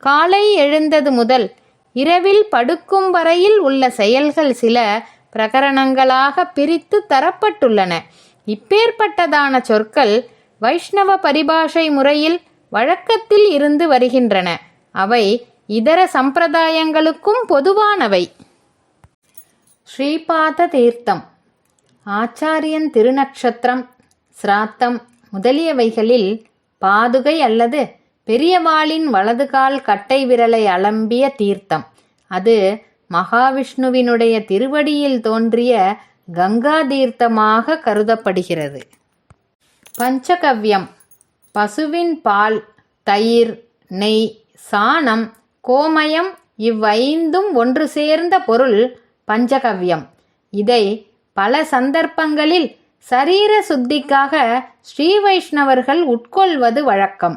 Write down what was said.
காலை எழுந்தது முதல் இரவில் படுக்கும் வரையில் உள்ள செயல்கள் சில பிரகரணங்களாக பிரித்து தரப்பட்டுள்ளன. இப்பேற்பட்டதான சொற்கள் வைஷ்ணவ பரிபாஷை முறையில் வழக்கத்தில் இருந்து வருகின்றன. அவை இதர சம்பிரதாயங்களுக்கும் பொதுவானவை. ஸ்ரீபாத தீர்த்தம் ஆச்சாரியன் திருநக்ஷத்திரம் சிராத்தம் முதலியவைகளில் பாதுகை அல்லது பெரியவாளின் வலதுகால் கட்டை விரலை அலம்பிய தீர்த்தம். அது மகாவிஷ்ணுவினுடைய திருவடியில் தோன்றிய கங்கா தீர்த்தமாக கருதப்படுகிறது. பஞ்சகவ்யம் பசுவின் பால் தயிர் நெய் சாணம் கோமயம் இவ்வைந்தும் ஒன்று சேர்ந்த பொருள் பஞ்சகவ்யம். இதை பல சந்தர்ப்பங்களில் சரீர சுத்திக்காக ஸ்ரீ வைஷ்ணவர்கள் உட்கொள்வது வழக்கம்.